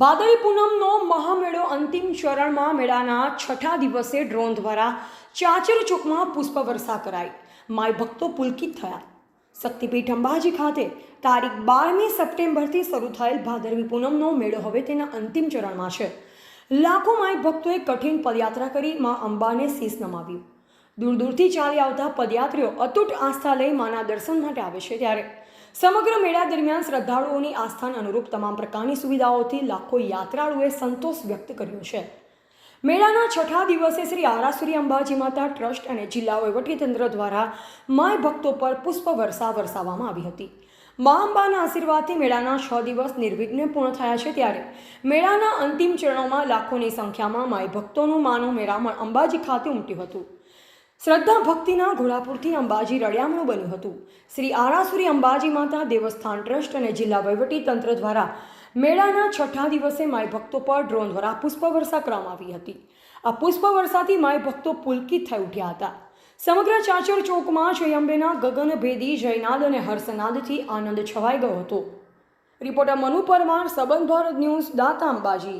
ભાદરી પૂનમનો મહામેળો અંતિમ ચરણમાં મેળાના છઠ્ઠા દિવસે ડ્રોન દ્વારા ચાચર ચોકમાં પુષ્પવર્ષા કરાઈ. માય ભક્તો પુલકિત થયા. શક્તિપીઠ અંબાજી ખાતે તારીખ બારમી સપ્ટેમ્બરથી શરૂ થયેલ ભાદરવી પૂનમનો મેળો હવે તેના અંતિમ ચરણમાં છે. લાખો માય ભક્તોએ કઠિન પદયાત્રા કરી મા અંબાને શીશ નમાવ્યું. દૂર દૂરથી ચાલી આવતા પદયાત્રીઓ અતૂટ આસ્થા લઈ માના દર્શન માટે આવે છે ત્યારે. સમગ્ર મેળા દરમિયાન શ્રદ્ધાળુઓની આસ્થાને અનુરૂપ તમામ પ્રકારની સુવિધાઓથી લાખો યાત્રાળુઓએ સંતોષ વ્યક્ત કર્યો છે. મેળાના છઠ્ઠા દિવસે શ્રી આરાસુરી અંબાજી માતા ટ્રસ્ટ અને જિલ્લા વહીવટીતંત્ર દ્વારા માય ભક્તો પર પુષ્પ વર્ષા વરસાવવામાં આવી હતી. મા અંબાના આશીર્વાદથી મેળાના છ દિવસ નિર્વિઘ્ને પૂર્ણ થયા છે ત્યારે મેળાના અંતિમ ચરણોમાં લાખોની સંખ્યામાં માય ભક્તોનું માનું મેળામણ અંબાજી ખાતે ઉમટ્યું હતું. શ્રદ્ધા ભક્તિના ઘોડાપુરથી અંબાજી રળિયામણું બન્યું હતું. શ્રી આરાસુરી અંબાજી માતા દેવસ્થાન ટ્રસ્ટ અને જિલ્લા તંત્ર દ્વારા મેળાના છઠ્ઠા દિવસે માય ભક્તો પર ડ્રોન દ્વારા પુષ્પવર્ષા કરવામાં આવી હતી. આ પુષ્પવર્ષાથી માય ભક્તો પુલકિત થઈ ઉઠ્યા હતા. સમગ્ર ચાચર ચોકમાં જય અંબેના ગગનભેદી જયનાદ અને હર્ષનાદથી આનંદ છવાઈ ગયો હતો. રિપોર્ટર મનુ પરમાર સંબંધ ભારત ન્યૂઝ, દાતા અંબાજી.